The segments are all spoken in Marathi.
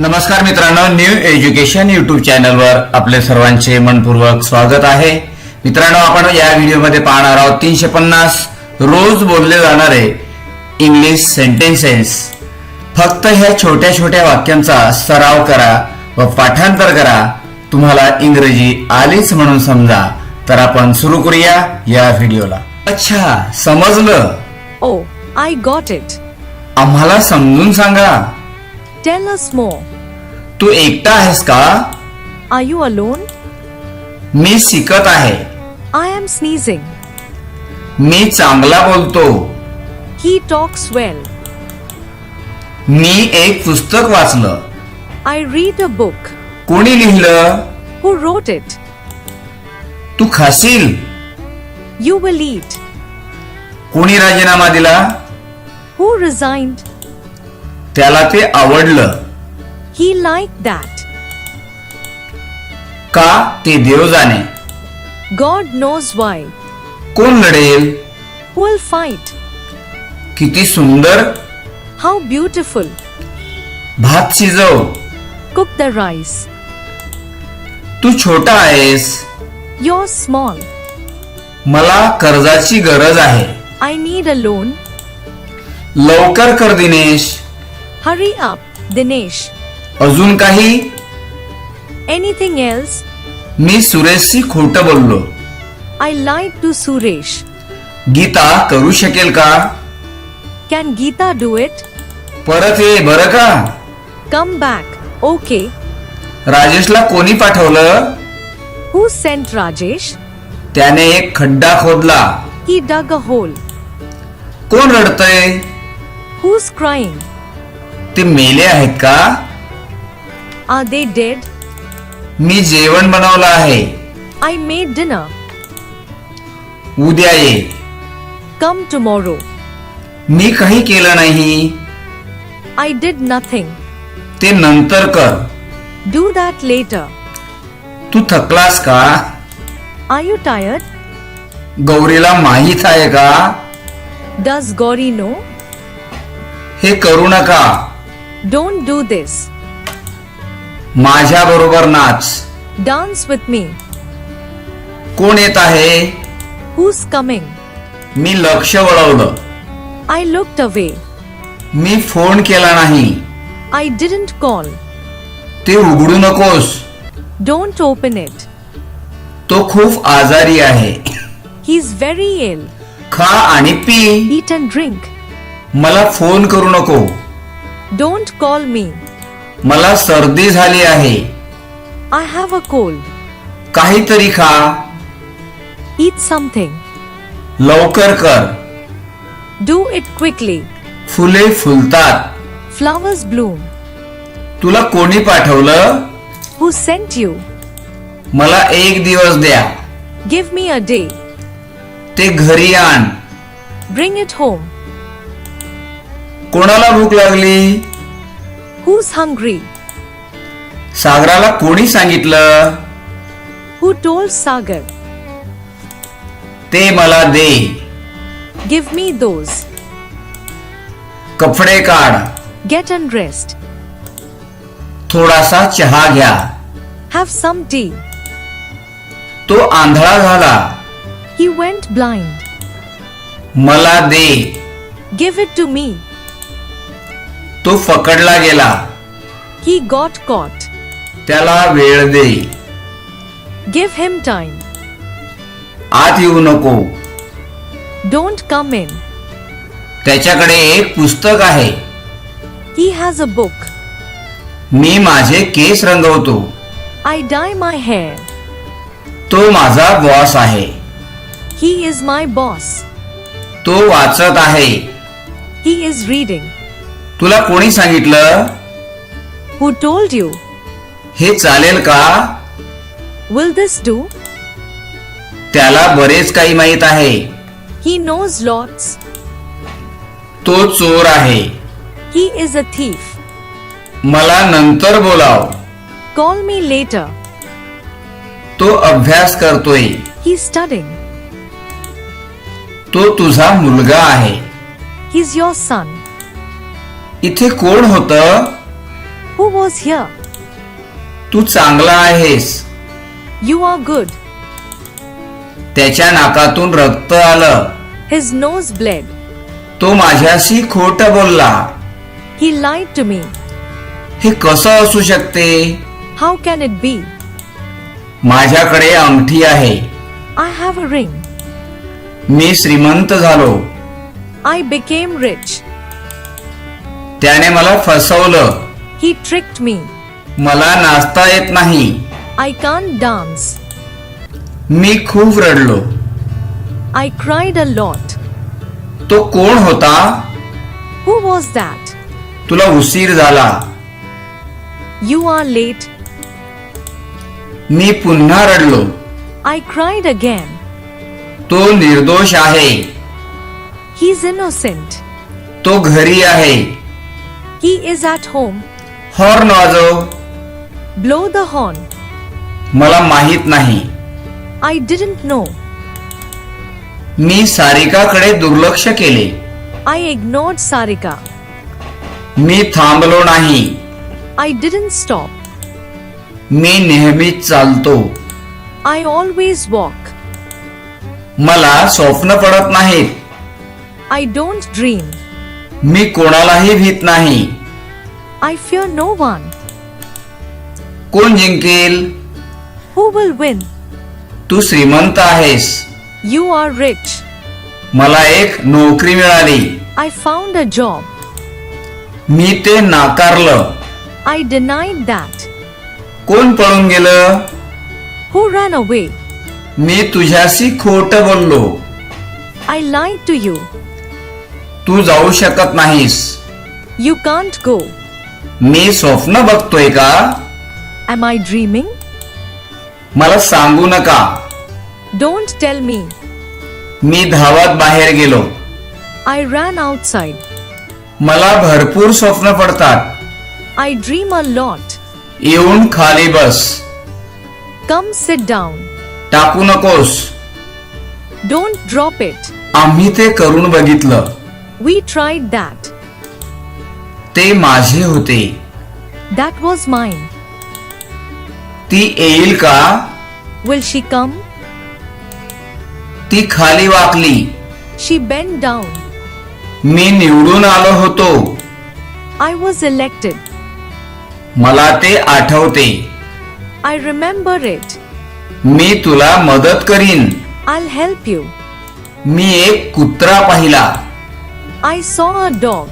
नमस्कार मित्रांनो न्यू एज्युकेशन युट्यूब चॅनलवर आपले सर्वांचे मनपूर्वक स्वागत आहे. मित्रांनो आपण या व्हिडिओमध्ये पाहणार आहोत तीनशे पन्नास रोज बोलले जाणारे इंग्लिश सेंटेन्सेस फक्त ह्या छोट्या छोट्या वाक्यांचा सराव करा व पाठांतर करा. तुम्हाला इंग्रजी आलीच म्हणून समजा. तर आपण सुरू करूया या व्हिडिओला. अच्छा समजलं? Oh, I got it. आम्हाला समजून सांगा. Tell us more. तू एकटा आहेस का? आर यू अलोन मी शिकत आहे. आय एम स्नीझिंग मी चांगला बोलतो. ही टॉक्स वेल मी एक पुस्तक वाचलं. आय रीड अ बुक कोणी लिहिलं? हु रोट इट तू खासील यू विल इट कोणी राजीनामा दिला? हु रिझाईन त्याला ते आवडलं. He liked that. का ते देव जाणे God knows why. कोण लढेल Who will fight? किती सुंदर How beautiful. भात शिजव Cook the rice. तू छोटा आहेस You're small. मला कर्जाची गरज आहे I need a loan. लवकर कर दिनेश Hurry up, Dinesh. अजून काही? एनिथिंग एल्स मी सुरेशशी खोट बोललो. I like to Suresh Geeta करू शकेल का? कॅन गीता डू इट परत ये बर का? कम बॅक ओके राजेशला कोणी पाठवलं? हु सेंट राजेश त्याने एक खड्डा खोदला. की डग अ होल कोण रडतय? हु इज क्राईंग ते मेले आहेत का? Are they dead? मी जेवण बनवलं आहे I made dinner. उद्या ये Come tomorrow. मी काही केलं नाही I did nothing. ते नंतर कर Do that later. तू थकलास का Are you tired? गौरीला माहीत आहे का Does Gauri know? हे करू नका Don't do this. माझ्या बरोबर नाच. डान्स विथ मी कोण येत आहे? हुस कमिंग मी लक्ष वळवलं. आय लुक अवे मी फोन केला नाही. आय डिडंट कॉल ते उघडू नकोस. डोंट ओपन इट तो खूप आजारी आहे. ही इज व्हेरी एल खा आणि पी. ईट अँड ड्रिंक मला फोन करू नको. डोंट कॉल मी मला सर्दी झाली आहे. आय हॅव अ कोल काहीतरी खा. इट समथिंग लवकर कर. डू इट क्विकली फुले फुलतात. फ्लावर्स ब्लू तुला कोणी पाठवलं? हु सेंट यू मला एक दिवस द्या. गिव्ह मी अ डे ते घरी आण. ब्रिंग इट होम कोणाला भूक लागली? Who's hungry? सागराला कोणी सांगितलं Who told Sagar? ते मला दे Give me those. कपडे काढ Get undressed. थोडासा चहा घ्या Have some tea. तो आंधळा झाला He went blind. मला दे Give it to me. तो पकडला गेला. ही गॉट कॉट त्याला वेळ दे गिव्ह हिम टाइम आत येऊ नको. डोंट कम इन त्याच्याकडे एक पुस्तक आहे. ही हॅज अ बुक मी माझे केस रंगवतो. आय डाय माय हेअर तो माझा बॉस आहे. ही इज माय बॉस तो वाचत आहे. ही इज रीडिंग तुला कोणी सांगितलं? हु टोल्ड यू हे चालेल का? विल दिस डू त्याला बरेच काही माहीत आहे. ही नोज लॉट्स तो चोर आहे. ही इज अ थीफ मला नंतर बोलाव. कॉल मी लेटर तो अभ्यास करतोय. ही स्टडिंग तो तुझा मुलगा आहे. ही इज युअर सन इथे कोण होत? हु वॉज हिअर तू चांगला आहेस. यू आर गुड त्याच्या नाकातून रक्त आलं. हिज नोज ब्लेड तो माझ्याशी खोट बोलला. ही लाइट टू मी हे कसं असू शकते? हाऊ कॅन इट बी माझ्याकडे अंगठी आहे. आय हॅव अ रिंग मी श्रीमंत झालो. आय बिकेम रिच त्याने मला फसवलं. ही ट्रिक्ट मी मला नाचता येत नाही. आय कान डान्स मी खूप रडलो. आय क्राईड अ लॉट तो कोण होता? हु वॉज दॅट तुला उशीर झाला. यू आर लेट मी पुन्हा रडलो. आय क्राईड अगेन तो निर्दोष आहे. ही इज इनोसेंट तो घरी आहे. He is at home. Horn वाजव Blow the horn. मला माहीत नाही I didn't know. मी सारिकाकडे दुर्लक्ष केले I ignored Sarika. मी थांबलो नाही I didn't stop. मी नेहमीच चालतो I always walk. मला स्वप्न पडत नाहीत I don't dream. मी कोणालाही भीत नाही. आय फिअर नो वन कोण जिंकेल? हु विल विन तू श्रीमंत आहेस. यू आर रिच मला एक नोकरी मिळाली. आय फाउंड अ जॉब मी ते नाकारलं. आय डिनाय दॅट कोण पळून गेलं? हु रन अवे मी तुझ्याशी खोट बोललो. आय लाईक टू यू तू जाऊ शकत नाहीस. यू कांट गो मी स्वप्न बघतोय का? एम आय ड्रीमिंग मला सांगू नका. डोंट टेल मी मी धावत बाहेर गेलो. आय रॅन आउटसाइड मला भरपूर स्वप्न पडतात. आय ड्रीम अ लॉट येऊन खाली बस. कम सिट डाऊन टाकू नकोस. डोंट ड्रॉप इट आम्ही ते करून बघितलं. We tried that. ते माझे होते That was mine. ती येईल का Will she come? ती खाली वाकली She bent down. मी निवडून आलो होतो I was elected. मला ते आठवते I remember it. मी तुला मदत करीन I'll help you. मी एक कुत्रा पाहिला I saw a dog.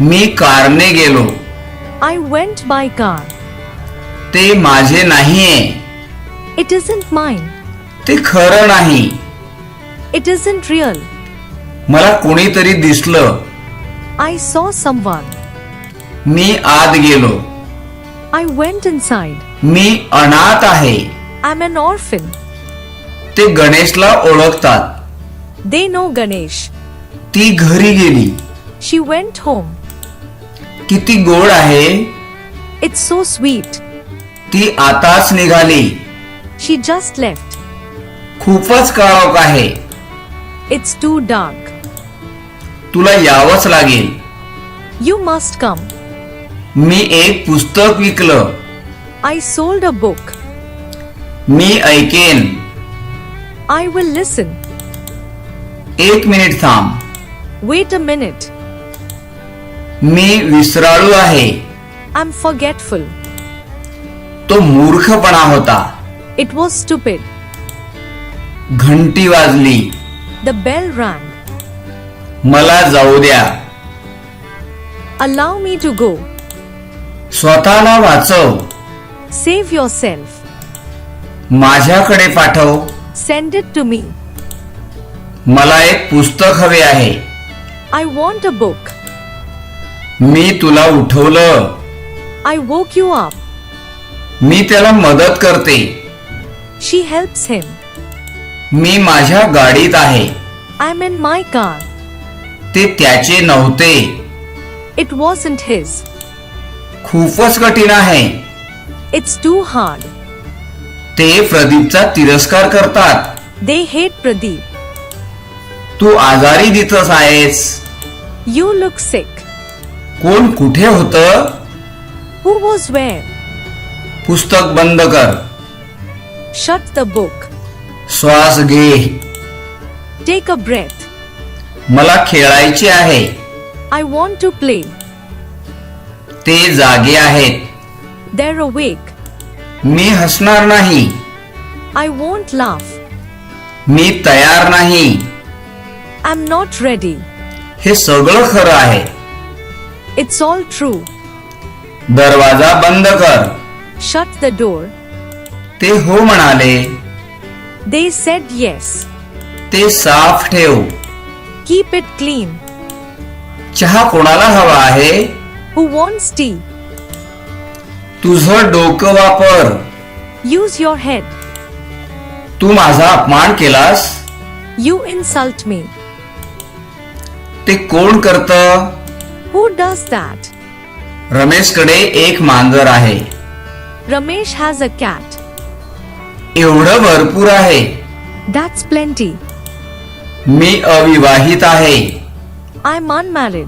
मी कारने गेलो I went by car. ते माझे नाहीये It isn't mine. ते खरं नाही It isn't real. मला कोणीतरी दिसलं I saw someone. मी आत गेलो I went inside. मी अनाथ आहे I'm an orphan. ते गणेशला ओळखतात They know Ganesh. ती घरी गेली. शी वेंट होम किती गोड आहे. इट्स सो स्वीट ती आताच निघाली. शी जस्ट लेफ्ट खूपच काळोख आहे. इट्स टू डार्क तुला यावंच लागेल. यू मस्ट कम मी एक पुस्तक विकलं. आय सोल्ड अ बुक मी ऐकेन. आय विल लिसन एक मिनिट थांब. Wait a minute. मी विसराळू आहे I'm forgetful. तो मूर्खपणा होता It was stupid. घंटी वाजली The bell rang. मला जाऊ द्या Allow me to go. स्वतःला वाचव Save yourself. माझ्याकडे पाठव Send it to me. मला एक पुस्तक हवे आहे I want a book. मी तुला उठवलं I woke you up. मी त्याला मदत करते She helps him. मी माझ्या गाडीत आहे I'm in my car. ते त्याचे नव्हते It wasn't his. खूपच कठीण आहे It's too hard. ते प्रदीपचा तिरस्कार करतात They hate Pradeep. तू आजारी दिस यू लुक सिक कोण कुठे होत? हु वॉज वेअर पुस्तक बंद कर. शट द बुक श्वास घे. टेक अ ब्रेथ मला खेळायचे आहे. आय वॉन्ट टू प्ले ते जागे आहेत. देर अ वेक मी हसणार नाही. आय वॉन्ट लाफ मी तयार नाही. I'm not ready. हे सगळं खरं आहे It's all true. दरवाजा बंद कर Shut the door. ते हो म्हणाले They said yes. ते साफ ठेव Keep it clean. चहा कोणाला हवा आहे Who wants tea? तुझं डोकं वापर Use your head. तू माझा अपमान केलास You insult me. ते कोण करत? हु डज दॅट रमेशकडे एक मांजर आहे. रमेश हॅज अ कॅट एवढं भरपूर आहे. दॅट्स प्लेंटी मी अविवाहित आहे. आय मान मॅरिड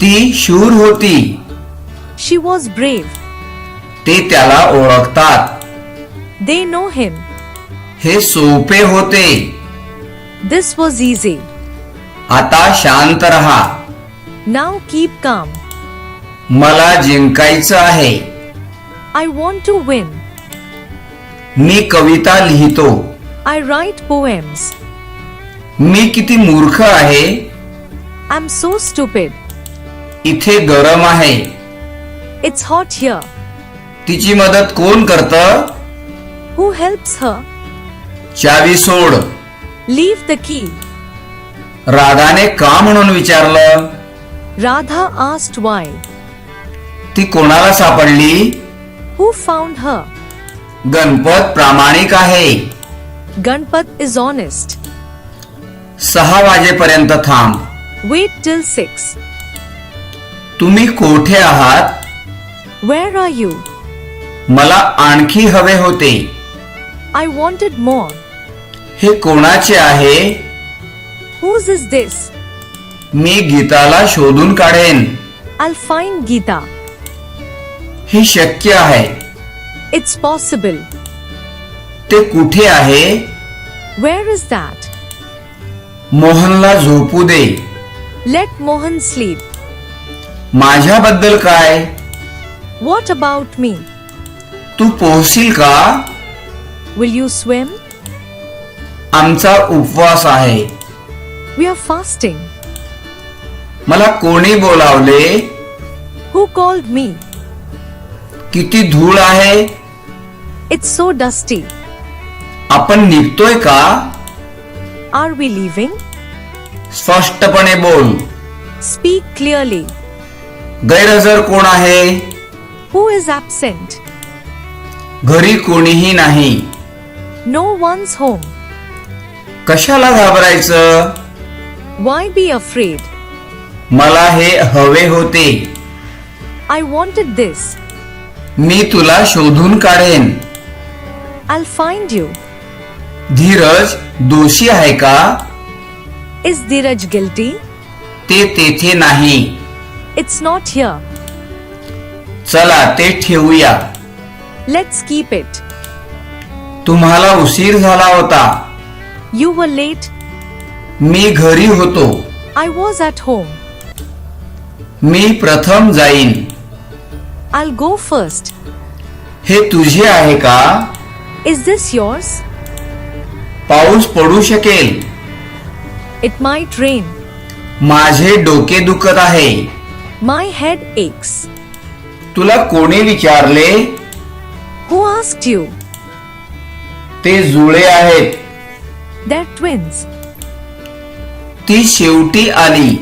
ती शूर होती. शी वॉज ब्रेव्ह ते त्याला ओळखतात. दे नो हिम हे सोपे होते. दिस वॉज इझी आता शांत रहा. नाव कीप काम मला जिंकायचं आहे. आय वॉन्ट टू विन मी कविता लिहितो. आय राईट पोएम्स मी किती मूर्ख आहे. आय एम सो स्टुपिड इथे गरम आहे. इट्स हॉट हिअर तिची मदत कोण करत? हु हेल्प्स ह चावी सोड. लीव्ह द की राधाने का म्हणून विचारलं? राधा आस्ट वाय ती कोणाला सापडली? हु फाउंड हर गणपत प्रामाणिक आहे. गणपत इज ऑनेस्ट सहा वाजेपर्यंत थांब. वेट टिल सिक्स तुम्ही कोठे आहात? वेअर आर यू मला आणखी हवे होते. आय वॉन्टेड मोर हे कोणाचे आहे? Whose is this? मी गीताला शोधून काढेन I'll find Geeta. हे शक्य आहे It's possible. ते कुठे आहे Where is that? मोहनला झोपू दे Let Mohan sleep. माझ्याबद्दल काय What about me? तू पोहशील का Will you swim? आमचा उपवास आहे वी आर फास्टिंग मला कोणी बोलावले? हु कॉल मी किती धूळ आहे? इट्स सो डस्टी आपण निघतोय का? आर वी लिव्हिंग स्पष्टपणे बोल. स्पीक क्लिअरली गैरहजर कोण आहे? हु इज ऍबसेंट घरी कोणीही नाही. नो वन्स होम कशाला घाबरायचं? Why be afraid? मला हे हवे होते I wanted this. मी तुला शोधून काढेन I'll find you. धीरज दोषी आहे का Is Dheeraj guilty? ते तेथे नाही It's not here. चला ते ठेवूया Let's keep it. तुम्हाला उशीर झाला होता You were late. मी घरी होतो. आय वॉज ॲट होम मी प्रथम जाईन. आय गो फर्स्ट हे तुझे आहे का? इज दिस युअर्स पाऊस पडू शकेल. इट माय ट्रेन माझे डोके दुखत आहे. माय हेड एक्स तुला कोणी विचारले? हु आस्क यू ते जुळे आहेत. दॅट ट्विन्स ती शेवटी आली.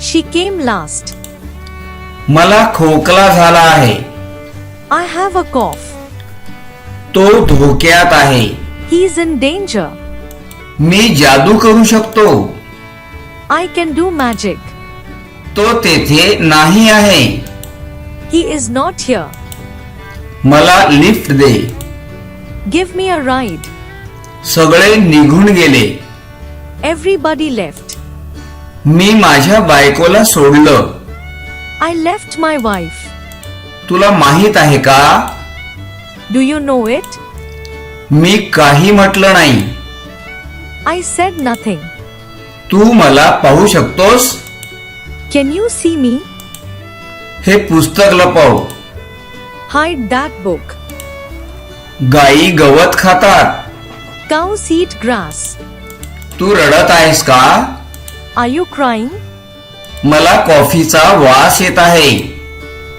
शी केम लास्ट मला खोकला झाला आहे. आय हॅव अ कॉफ तो धोक्यात आहे. ही इज इन डेंजर मी जादू करू शकतो. आय कॅन डू मॅजिक तो तेथे नाही आहे. ही इज नॉट हिअर मला लिफ्ट दे. गिव्ह मी अ राईड सगळे निघून गेले. एव्हरीबडी लेफ्ट मी माझ्या बायकोला सोडलं. आय लेफ्ट माय वाईफ तुला माहीत आहे का? डू यू नो इट मी काही म्हटलं नाही. आय सेड नथिंग तू मला पाहू शकतोस? कॅन यू सी मी हे पुस्तक लपव. हाय डॅक बुक गाई गवत खातात. काउ सीट ग्रास तू रडत आहेस का? आर यू क्राईंग मला कॉफीचा वास येत आहे.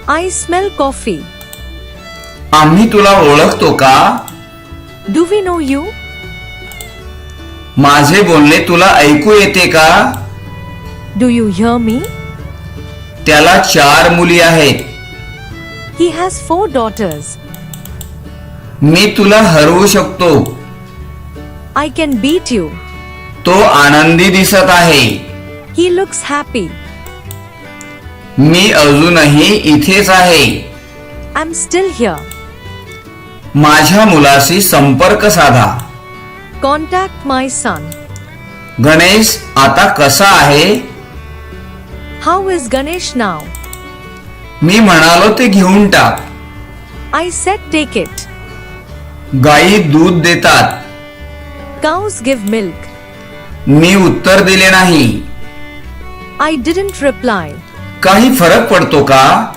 आय स्मेल कॉफी आम्ही तुला ओळखतो का? डू वी नो यू माझे बोलणे तुला ऐकू येते का? डू यू हिअर मी त्याला चार मुली आहेत. ही हॅज फोर डॉटर्स मी तुला हरवू शकतो. आय कॅन बीट यू तो आनंदी दिसत आहे. ही लुक्स हॅपी मी अजूनही इथेच आहे. आय एम स्टील हिअर माझ्या मुलाशी संपर्क साधा. कॉन्टॅक्ट माय सन गणेश आता कसा आहे? हाऊ इज गणेश नाव मी म्हणालो ते घेऊन टाक. आय सेट टेक इट गाई दूध देतात. काउस गिव्ह मिल्क मी उत्तर दिले नाही. आय डिडंट रिप्लाय काही फरक पडतो का?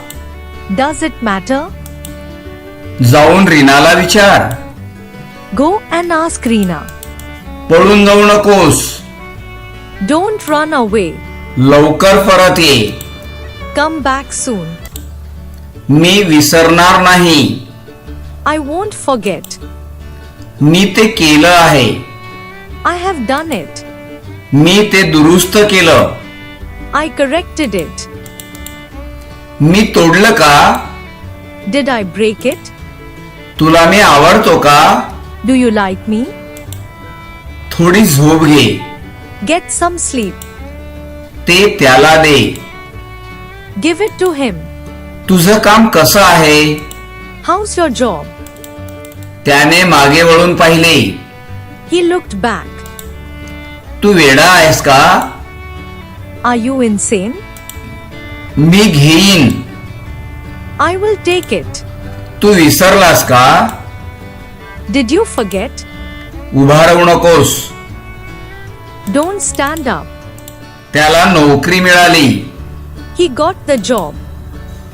डज इट मॅटर जाऊन रीनाला विचार. गो अँड आस्क रीना पळून जाऊ नकोस. डोंट रन अवे लवकर परत ये. कम बॅक सून मी विसरणार नाही. आय वोंट फॉगेट मी ते केलं आहे. आय हॅव डन इट मी ते दुरुस्त केलं. आय करेक्टेड इट मी तोडलं का? डिड आय ब्रेक इट तुला मी आवडतो का? डू यू लाईक मी थोडी झोप घे. गेट सम स्लीप ते त्याला दे. गिव्ह इट टू हिम तुझं काम कसं आहे? हाऊस युअर जॉब त्याने मागे वळून पाहिले. ही लुक्ड बॅक तू वेडा आहेस का? आय यू इन सेन मी घेईन. आय विल टेक इट तू विसरलास का? डिड यू फगेट उभारू नकोस. डोंट स्टँड अप त्याला नोकरी मिळाली. ही गॉट द जॉब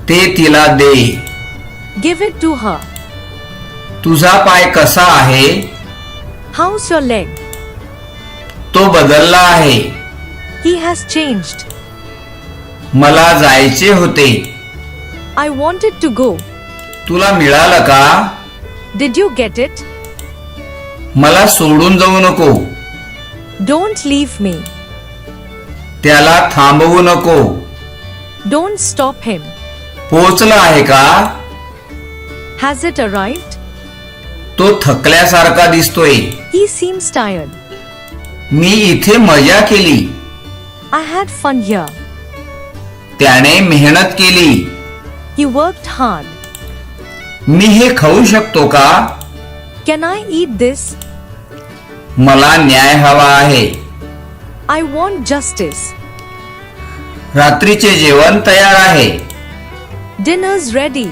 ते तिला दे. गिव्ह इट टू हा तुझा पाय कसा आहे? हाऊस युअर लेग तो बदलला आहे. ही हॅज चेंज मला जायचे होते. आय वॉन्टेड टू गो तुला मिळालं का? डिड यू गेट इट मला सोडून जाऊ नको. डोंट लिव्ह मी त्याला थांबवू नको. डोंट स्टॉप हेम पोचला आहे का? हॅज इट अराइट तो थकल्यासारखा दिसतोय. ही सीम स्टायर्ड मी इथे मजा केली. आय हॅड फन हिअर त्याने मेहनत केली. ही वर्क हार्ड मी हे खाऊ शकतो का? कॅन आय ईट दिस मला न्याय हवा आहे. आय वॉन्ट जस्टिस रात्रीचे जेवण तयार आहे. डिन इज रेडी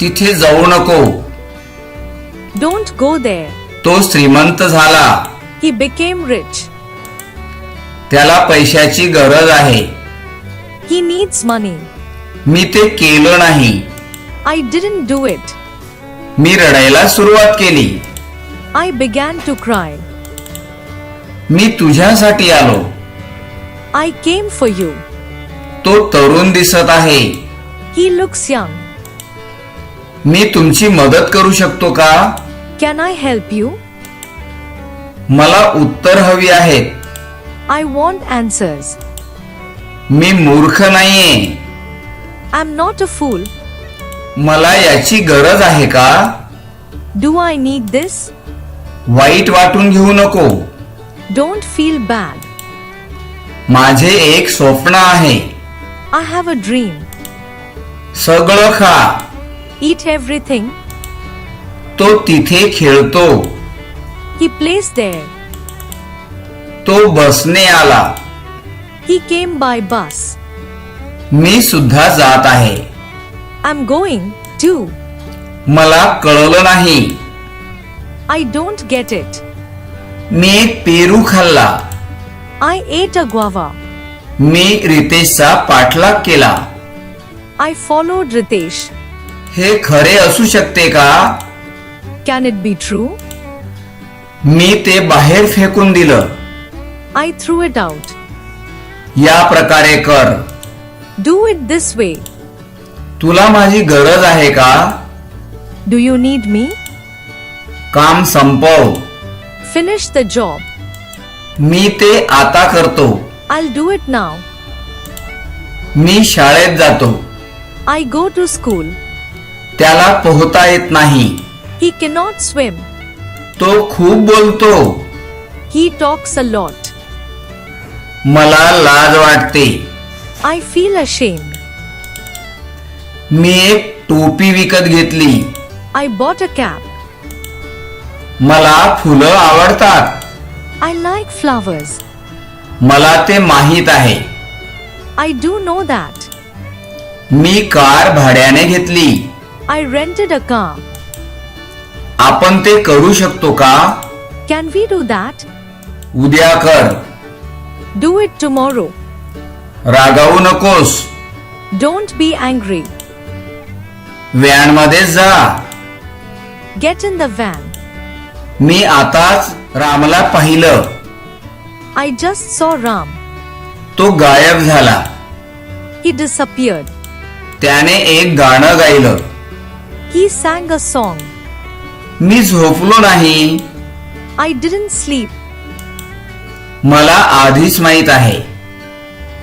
तिथे जाऊ नको. डोंट गो दे तो श्रीमंत झाला. ही बिकेम रिच त्याला पैशाची गरज आहे. ही नीड्स मनी मी ते केलं नाही. आय डिडंट डू इट मी रडायला सुरुवात केली. आय बिगॅन टू क्राय मी तुझ्यासाठी आलो. आय केम फॉर यू तो तरुण दिसत आहे. ही लुक्स यंग मी तुमची मदत करू शकतो का? कॅन आय हेल्प यू मला उत्तर हवी आहेत आय वॉन्ट अँसर्स मी मूर्ख नाहीये. I am not a fool मला याची गरज आहे का? डू आय नीड दिस वाईट वाटून घेऊ नको. डोंट फील बॅड माझे एक स्वप्न आहे. आय हॅव अ ड्रीम सगळं खा. इट एव्हरीथिंग तो तिथे खेळतो. He plays there. तो बसने आला He came by bus. मी सुद्धा जात आहे I'm going. 2. मला कळलं नाही I don't get it. मी एक पेरू खाल्ला I ate a guava. मी रितेशचा पाठलाग केला I followed Ritesh. हे खरे असू शकते का Can it be true? मी ते बाहेर फेकून दिलं. आय थ्रू इट आउट या प्रकारे कर. डू इट दिस वे तुला माझी गरज आहे का? डू यू नीड मी काम संपव. फिनिश द जॉब मी ते आता करतो. आय डू इट नाव मी शाळेत जातो. आय गो टू स्कूल त्याला पोहता येत नाही. ही कॅनॉट स्विम तो खूप बोलतो. ही टॉक्स अ लॉट मला लाज वाटते. आय फील अ मी एक टोपी विकत घेतली. आय बॉट अ कॅप मला फुल आवडतात. आय लाईक फ्लावर्स मला ते माहीत आहे. आय डू नो दॅट मी कार भाड्याने घेतली. आय रेंटेड अ कार आपण ते करू शकतो का? कॅन वी डू दॅट उद्या कर. डू इट टुमोरो रागावू नकोस. डोंट बी अँग्री व्हॅनमध्ये जा. गेट इन द व्हॅन मी आताच रामला पाहिलं. आय जस्ट सो राम तो गायब झाला. ही डिसअपियर्ड त्याने एक गाणं गायलं. ही सँग अ सॉन्ग मी झोपलो नाही. आय डिडंट स्लीप मला आधीच माहीत आहे.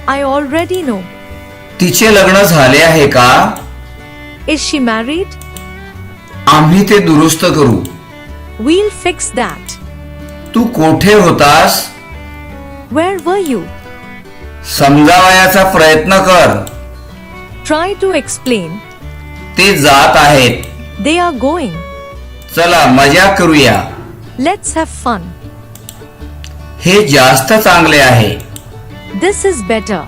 आय ऑलरेडी नो तिचे लग्न झाले आहे का? इज शी मॅरिड आम्ही ते दुरुस्त करू. वील फिक्स दॅट तू कोठे होतास? वेअर वर यू समजावयाचा प्रयत्न कर. ट्राय टू एक्सप्लेन ते जात आहेत. दे आर गोइंग चला मजा करूया. लेट्स हॅव फन हे जास्त चांगले आहे. दिस इज बेटर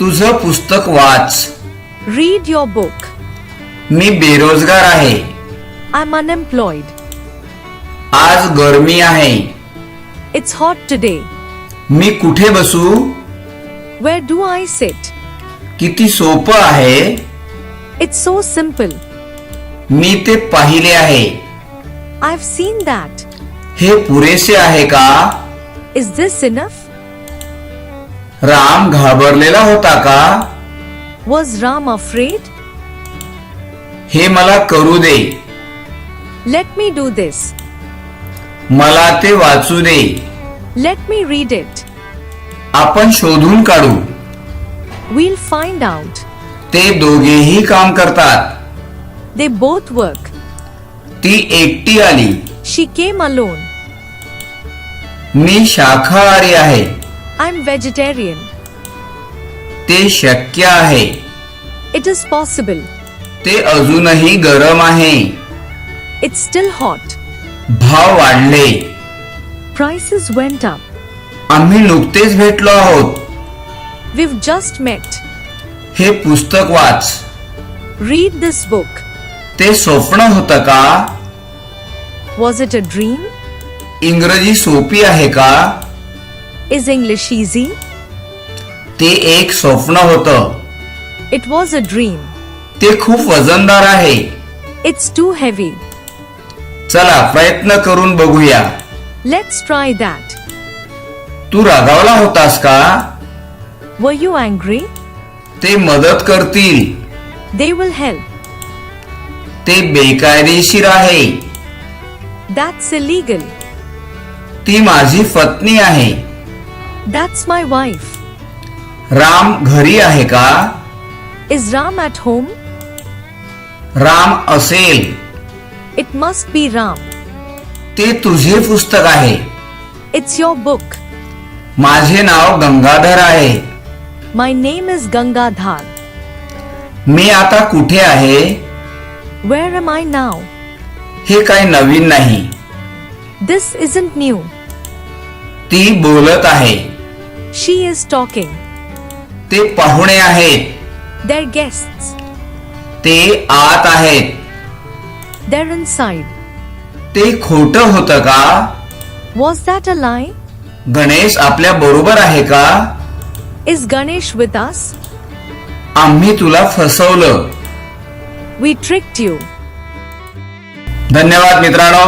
तुझं पुस्तक वाच. रीड युअर बुक मी बेरोजगार आहे. आय एम अनएम्प्लॉइड आज गर्मी आहे. इट्स हॉट टुडे मी कुठे बसू? वेअर डू आय सेट किती सोपं आहे. इट्स सो सिंपल मी ते पाहिले आहे. I've seen that. हे पुरेसे आहे का Is this enough? राम घाबरलेला होता का Was Ram afraid? हे मला करू दे Let me do this. मला ते वाचू दे Let me read it. आपण शोधून काढू We'll find out. ते दोघेही काम करतात They both work. ती एकटी आली. शी केम अलोन मी शाकाहारी आहे. आय एम व्हेजिटेरियन ते शक्य आहे. इट इज पॉसिबल ते अजूनही गरम आहे. इट्स स्टिल हॉट भाव वाढले. प्राइसेस वेंट अप आम्ही नुकतेच भेटलो आहोत. वी जस्ट मेट हे पुस्तक वाच. रीड दिस बुक ते स्वप्न होत का? वॉज इट अ ड्रीम इंग्रजी सोपी आहे का? इज इंग्लिश इझी ते एक स्वप्न होत. इट वॉज अ ड्रीम ते खूप वजनदार आहे. इट्स टू हेवी चला प्रयत्न करून बघूया. लेट्स ट्राय दॅट तू रागावला होतास का? व यू अँग्री ते मदत करतील. दे विल हेल्प ते बेकायदेशीर आहे That's illegal. ती माझी पत्नी आहे That's my wife. राम घरी आहे का Is Ram at home? Ram असेल It must be Ram. ते तुझे पुस्तक आहे It's your book. माझे नाव गंगाधर आहे My name is Gangadhar. मी आता कुठे आहे वेअर एम आय नाव हे काय नवीन नाही. दिस इज इंट न्यू ती बोलत आहे. शी इज टॉकिंग ते पाहुणे आहेत. देर गेस्ट ते आत आहेत. देर इन साइड ते खोट होत का? Was that a lie Ganesh आपल्या बरोबर आहे का? इज गणेश विथ आस आम्ही तुला फसवलं. We tricked you. धन्यवाद मित्रांनो